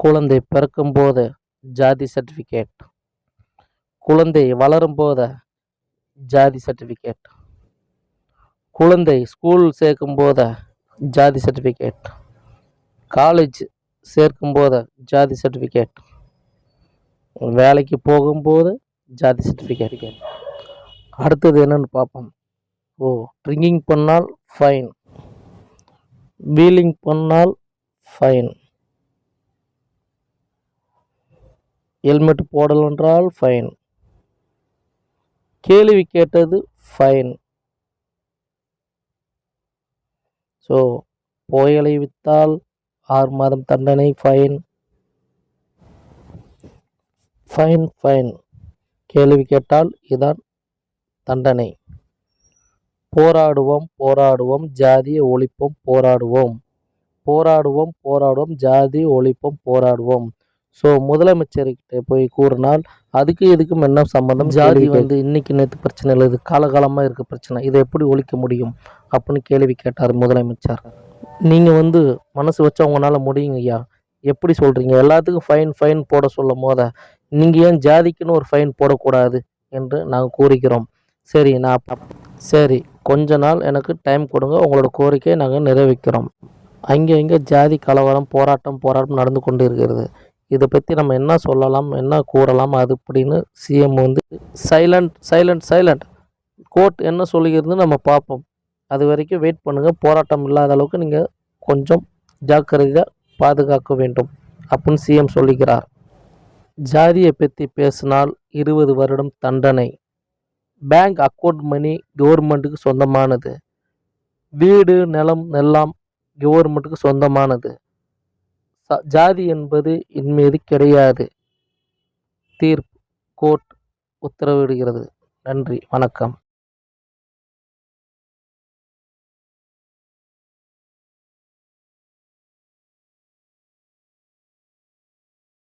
குழந்தை பிறக்கும்போது ஜாதி சர்டிஃபிகேட் குழந்தை வளரும்போது ஜாதி சர்டிஃபிகேட் குழந்தை ஸ்கூல் சேர்க்கும்போது ஜாதி சர்டிஃபிகேட் காலேஜ் சேர்க்கும்போது ஜாதி சர்டிஃபிகேட் வேலைக்கு போகும்போது ஜாதி சர்டிஃபிகேட் அடுத்தது என்னன்னு பார்ப்போம். ஓ ட்ரிங்கிங் பண்ணால் ஃபைன் வீலிங் பண்ணால் ஃபைன் ஹெல்மெட் போடலென்றால் ஃபைன் கேள்வி கேட்டது ஃபைன் ஸோ புயலை வித்தால் ஆறு மாதம் தண்டனை ஃபைன் ஃபைன் ஃபைன் கேள்வி கேட்டால் இதான் தண்டனை. போராடுவோம் போராடுவோம் ஜாதிய ஒழிப்போம் போராடுவோம். போராடுவோம் போராடுவோம் ஜாதி ஒழிப்போம் போராடுவோம். ஸோ முதலமைச்சர்கிட்ட போய் கூறினால் அதுக்கு இதுக்கும் என்ன சம்மந்தம் ஜாதி வந்து இன்னைக்கு நேற்று பிரச்சனை இல்லை இது காலகாலமாக இருக்க பிரச்சனை. இதை எப்படி ஒழிக்க முடியும்? அப்படின்னு கேள்வி கேட்டார் முதலமைச்சர். நீங்கள் வந்து மனசு வச்சா உங்களால் முடியுங்க ஐயா. எப்படி சொல்கிறீங்க எல்லாத்துக்கும் ஃபைன் ஃபைன் போட சொல்லும் போத நீங்கள் ஏன் ஜாதிக்குன்னு ஒரு ஃபைன் போடக்கூடாது என்று நாங்கள் கூறுகிறோம். சரி நான் சரி கொஞ்ச நாள் எனக்கு டைம் கொடுங்க. உங்களோட கோரிக்கையை நாங்கள் நிறைவேற்கிறோம் அங்கே இங்கே ஜாதி கலவரம் போராட்டம் போராட்டம் நடந்து கொண்டு இருக்கிறது. இதை பற்றி நம்ம என்ன சொல்லலாம் என்ன கூறலாம் அது அப்படின்னு சிஎம் வந்து சைலண்ட் சைலண்ட் சைலண்ட் கோர்ட் என்ன சொல்லுகிறது நம்ம பார்ப்போம். அது வரைக்கும் வெயிட் பண்ணுங்கள் போராட்டம் இல்லாத அளவுக்கு நீங்கள் கொஞ்சம் ஜாக்கிரதையாக பாதுகாக்க வேண்டும் அப்படின்னு சிஎம் சொல்லுகிறார். ஜாதியை பற்றி பேசினால் இருபது வருடம் தண்டனை. பேங்க் அக்கௌண்ட் மணி கவர்மெண்ட்டுக்கு சொந்தமானது. வீடு நிலம் எல்லாம் கவர்மெண்ட்டுக்கு சொந்தமானது. ஜாதி என்பது இன்மீது கிடையாது. தீர்ப்பு கோர்ட் உத்தரவிடுகிறது. நன்றி வணக்கம்.